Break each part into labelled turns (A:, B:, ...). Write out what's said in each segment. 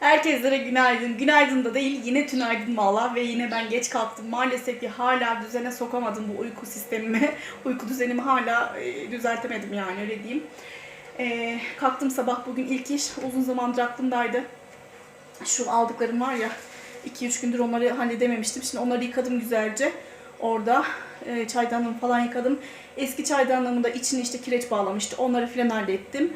A: Herkeslere günaydın. Günaydın da değil yine tünaydın valla ve yine ben geç kalktım. Maalesef ki hala düzene sokamadım bu uyku sistemimi. Uyku düzenimi hala e, düzeltemedim yani öyle diyeyim. E, kalktım sabah bugün ilk iş uzun zamandır aklımdaydı. Şu aldıklarım var ya 2-3 gündür onları halledememiştim. Şimdi onları yıkadım güzelce. Orada e, çaydanlığımı falan yıkadım. Eski çaydanlığımın da içine işte kireç bağlamıştı. Onları filan hallettim.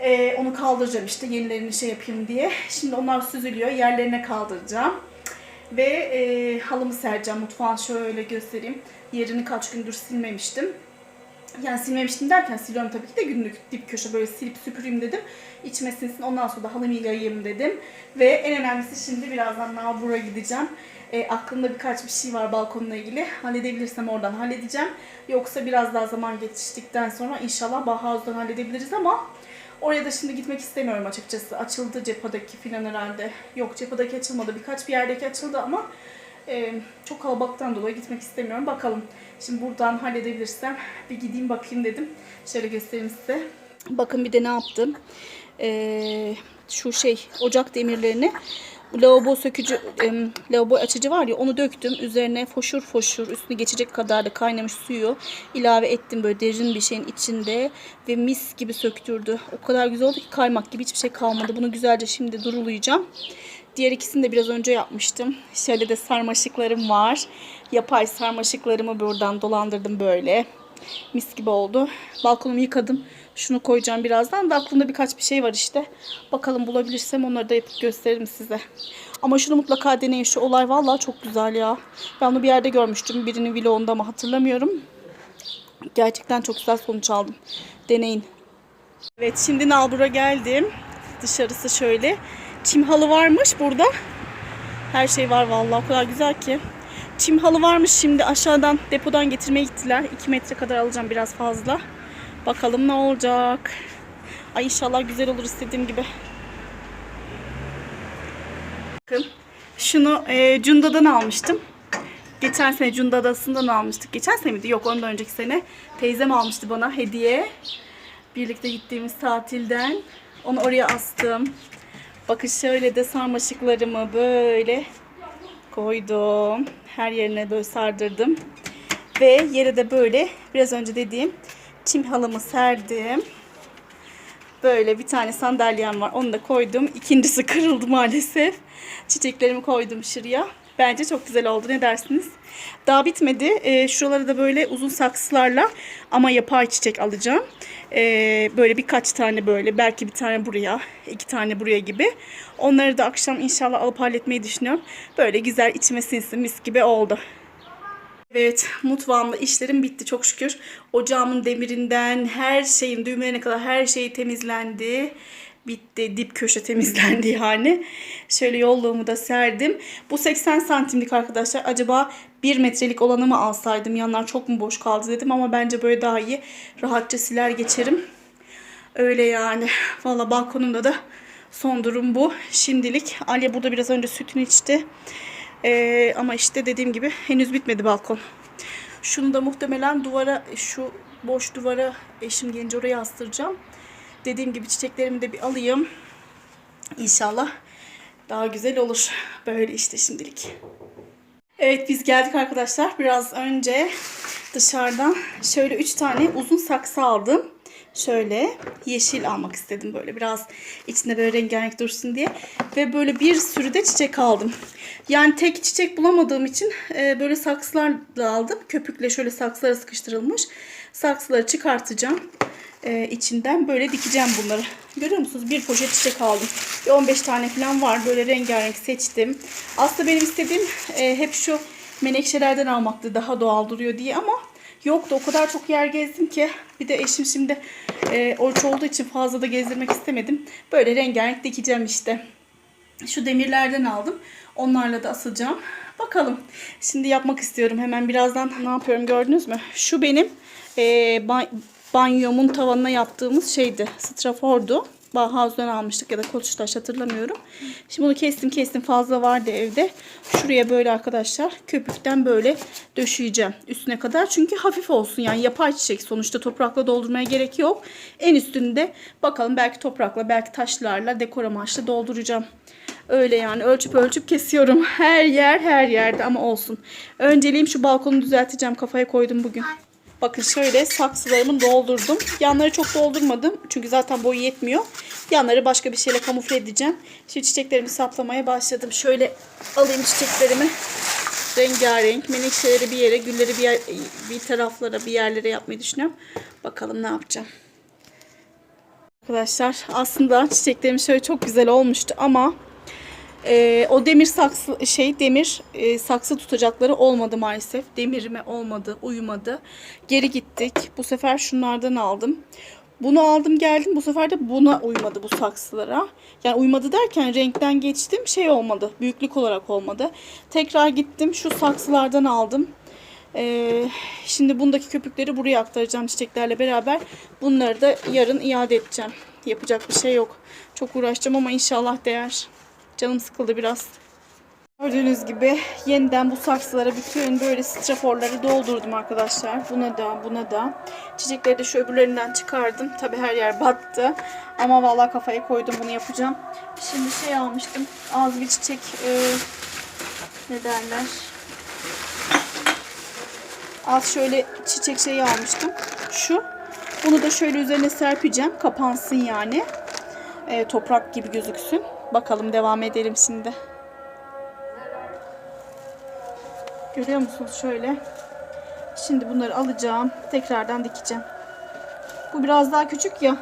A: Ee, onu kaldıracağım işte yenilerini şey yapayım diye. Şimdi onlar süzülüyor. Yerlerine kaldıracağım. Ve e, halımı sereceğim. Mutfağın şöyle göstereyim. Yerini kaç gündür silmemiştim. Yani silmemiştim derken siliyorum tabii ki de günlük dip köşe böyle silip süpüreyim dedim. İçime sinsin ondan sonra da halımı yayayım dedim. Ve en önemlisi şimdi birazdan Nabur'a gideceğim. E, aklımda birkaç bir şey var balkonla ilgili. Halledebilirsem oradan halledeceğim. Yoksa biraz daha zaman geçtikten sonra inşallah Bauhaus'dan halledebiliriz ama Oraya da şimdi gitmek istemiyorum açıkçası. Açıldı cephadaki filan herhalde. Yok cephadaki açılmadı. Birkaç bir yerdeki açıldı ama e, çok kalabalıktan dolayı gitmek istemiyorum. Bakalım. Şimdi buradan halledebilirsem bir gideyim bakayım dedim. Şöyle göstereyim size. Bakın bir de ne yaptım. E, şu şey ocak demirlerini lavabo sökücü, em, lavabo açıcı var ya onu döktüm. Üzerine foşur foşur üstüne geçecek kadar da kaynamış suyu ilave ettim böyle derin bir şeyin içinde ve mis gibi söktürdü. O kadar güzel oldu ki kaymak gibi hiçbir şey kalmadı. Bunu güzelce şimdi durulayacağım. Diğer ikisini de biraz önce yapmıştım. Şöyle de sarmaşıklarım var. Yapay sarmaşıklarımı buradan dolandırdım böyle. Mis gibi oldu. Balkonumu yıkadım. Şunu koyacağım birazdan da aklımda birkaç bir şey var işte. Bakalım bulabilirsem onları da yapıp gösteririm size. Ama şunu mutlaka deneyin. Şu olay vallahi çok güzel ya. Ben onu bir yerde görmüştüm. Birinin vlogunda ama hatırlamıyorum. Gerçekten çok güzel sonuç aldım. Deneyin. Evet şimdi Nalbur'a geldim. Dışarısı şöyle. Çim halı varmış burada. Her şey var vallahi o kadar güzel ki. Çim halı varmış şimdi aşağıdan depodan getirmeye gittiler. 2 metre kadar alacağım biraz fazla. Bakalım ne olacak. Ay inşallah güzel olur istediğim gibi. Bakın şunu e, Cunda'dan almıştım. Geçen sene Cunda Adası'ndan almıştık. Geçen sene miydi? Yok ondan önceki sene. Teyzem almıştı bana hediye. Birlikte gittiğimiz tatilden. Onu oraya astım. Bakın şöyle de sarmaşıklarımı böyle koydum. Her yerine böyle sardırdım. Ve yere de böyle biraz önce dediğim çim halımı serdim. Böyle bir tane sandalyem var. Onu da koydum. İkincisi kırıldı maalesef. Çiçeklerimi koydum şuraya. Bence çok güzel oldu. Ne dersiniz? Daha bitmedi. Ee, şuralara da böyle uzun saksılarla ama yapay çiçek alacağım. Ee, böyle birkaç tane böyle. Belki bir tane buraya. iki tane buraya gibi. Onları da akşam inşallah alıp halletmeyi düşünüyorum. Böyle güzel içime sinsin mis gibi oldu. Evet, mutfağımda işlerim bitti çok şükür. Ocağımın demirinden her şeyin düğmelerine kadar her şey temizlendi. Bitti. Dip köşe temizlendi yani. Şöyle yolluğumu da serdim. Bu 80 santimlik arkadaşlar. Acaba 1 metrelik olanı mı alsaydım? Yanlar çok mu boş kaldı dedim ama bence böyle daha iyi. Rahatça siler geçerim. Öyle yani. Valla balkonumda da son durum bu. Şimdilik. Alya burada biraz önce sütünü içti. Ee, ama işte dediğim gibi henüz bitmedi balkon. Şunu da muhtemelen duvara şu boş duvara eşim gelince oraya astıracağım. Dediğim gibi çiçeklerimi de bir alayım. İnşallah daha güzel olur. Böyle işte şimdilik. Evet biz geldik arkadaşlar. Biraz önce dışarıdan şöyle 3 tane uzun saksı aldım. Şöyle yeşil almak istedim böyle biraz içinde böyle rengarenk dursun diye. Ve böyle bir sürü de çiçek aldım. Yani tek çiçek bulamadığım için e, böyle saksılar da aldım. Köpükle şöyle saksılara sıkıştırılmış. Saksıları çıkartacağım. E, içinden böyle dikeceğim bunları. Görüyor musunuz? Bir poşet çiçek aldım. Bir 15 tane falan var. Böyle rengarenk seçtim. Aslında benim istediğim e, hep şu menekşelerden almaktı. Daha doğal duruyor diye ama yoktu. O kadar çok yer gezdim ki. Bir de eşim şimdi e, oruç olduğu için fazla da gezdirmek istemedim. Böyle rengarenk dikeceğim işte. Şu demirlerden aldım. Onlarla da asacağım. Bakalım. Şimdi yapmak istiyorum. Hemen birazdan ne yapıyorum gördünüz mü? Şu benim e, ba- banyomun tavanına yaptığımız şeydi. Strafordu. Bauhaus'dan almıştık ya da Koçtaş hatırlamıyorum. Şimdi bunu kestim kestim fazla vardı evde. Şuraya böyle arkadaşlar köpükten böyle döşeyeceğim üstüne kadar. Çünkü hafif olsun yani yapay çiçek sonuçta toprakla doldurmaya gerek yok. En üstünde bakalım belki toprakla belki taşlarla dekor amaçlı dolduracağım. Öyle yani ölçüp ölçüp kesiyorum. Her yer her yerde ama olsun. Önceliğim şu balkonu düzelteceğim. Kafaya koydum bugün. Bakın şöyle saksılarımı doldurdum. Yanları çok doldurmadım. Çünkü zaten boyu yetmiyor. Yanları başka bir şeyle kamufle edeceğim. Şimdi çiçeklerimi saplamaya başladım. Şöyle alayım çiçeklerimi. Rengarenk. Menekşeleri bir yere, gülleri bir, yer, bir taraflara, bir yerlere yapmayı düşünüyorum. Bakalım ne yapacağım. Arkadaşlar aslında çiçeklerim şöyle çok güzel olmuştu ama e, o demir saksı şey demir e, saksı tutacakları olmadı maalesef. Demirime olmadı, uyumadı. Geri gittik. Bu sefer şunlardan aldım. Bunu aldım geldim. Bu sefer de buna uymadı bu saksılara. Yani uymadı derken renkten geçtim. Şey olmadı. Büyüklük olarak olmadı. Tekrar gittim. Şu saksılardan aldım. Ee, şimdi bundaki köpükleri buraya aktaracağım çiçeklerle beraber. Bunları da yarın iade edeceğim. Yapacak bir şey yok. Çok uğraşacağım ama inşallah değer. Canım sıkıldı biraz. Gördüğünüz gibi yeniden bu saksılara bütün böyle straforları doldurdum arkadaşlar. Buna da buna da. Çiçekleri de şu öbürlerinden çıkardım. Tabi her yer battı. Ama vallahi kafaya koydum bunu yapacağım. Şimdi şey almıştım. Az bir çiçek e, ne derler? Az şöyle çiçek şeyi almıştım. Şu. Bunu da şöyle üzerine serpeceğim. Kapansın yani. E, toprak gibi gözüksün. Bakalım devam edelim şimdi. Görüyor musunuz şöyle? Şimdi bunları alacağım. Tekrardan dikeceğim. Bu biraz daha küçük ya.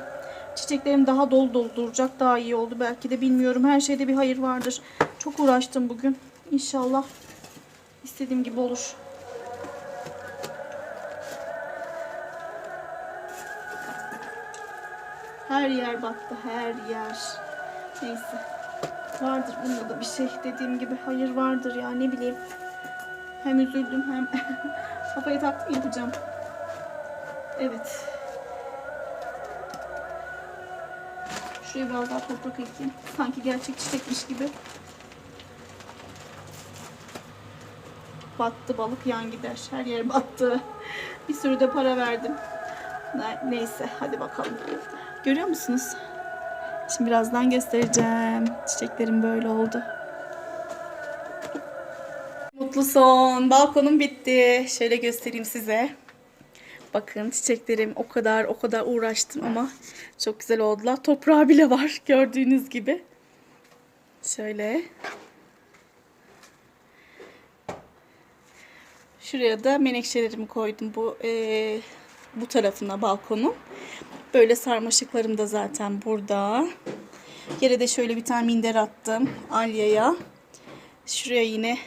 A: Çiçeklerim daha dolu dolu duracak. Daha iyi oldu. Belki de bilmiyorum. Her şeyde bir hayır vardır. Çok uğraştım bugün. İnşallah istediğim gibi olur. Her yer battı. Her yer. Neyse. Vardır bunda da bir şey. Dediğim gibi hayır vardır ya. Ne bileyim. Hem üzüldüm hem kafayı taktım yapacağım. Evet. Şuraya biraz daha toprak ekeyim. Sanki gerçek çiçekmiş gibi. Battı balık yan gider. Her yer battı. Bir sürü de para verdim. Ne- Neyse hadi bakalım. Görüyor musunuz? Şimdi birazdan göstereceğim. Çiçeklerim böyle oldu. Mutlu son. Balkonum bitti. Şöyle göstereyim size. Bakın çiçeklerim o kadar o kadar uğraştım ama çok güzel oldular. Toprağı bile var gördüğünüz gibi. Şöyle. Şuraya da menekşelerimi koydum bu eee, bu tarafına balkonun. Böyle sarmaşıklarım da zaten burada. Yere de şöyle bir tane minder attım Alya'ya. Şuraya yine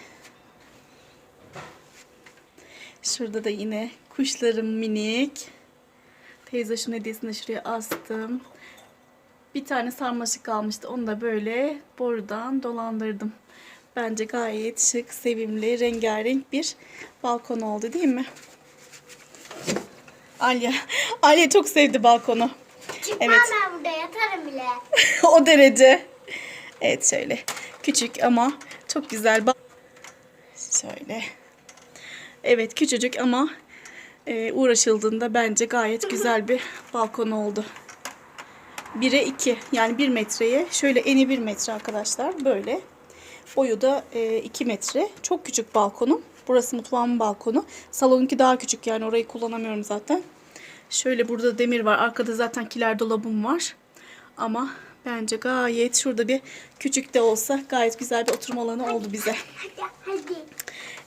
A: Şurada da yine kuşlarım minik. Teyzoşun hediyesini şuraya astım. Bir tane sarmaşık kalmıştı. Onu da böyle borudan dolandırdım. Bence gayet şık, sevimli, rengarenk bir balkon oldu değil mi? Alya. Alya çok sevdi balkonu.
B: Çıkmam
A: Evet.
B: ben burada yatarım bile.
A: o derece. Evet şöyle. Küçük ama çok güzel. Şöyle. Evet küçücük ama e, uğraşıldığında bence gayet güzel bir balkon oldu. 1'e 2 yani 1 metreye şöyle eni 1 metre arkadaşlar böyle. Boyu da 2 metre. Çok küçük balkonum. Burası mutfağımın balkonu. Salonunki daha küçük yani orayı kullanamıyorum zaten. Şöyle burada demir var. Arkada zaten kiler dolabım var. Ama bence gayet şurada bir küçük de olsa gayet güzel bir oturma alanı oldu bize.
B: Hadi hadi.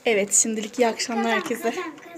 A: Evet şimdilik iyi akşamlar herkese.
B: Kazan, kazan.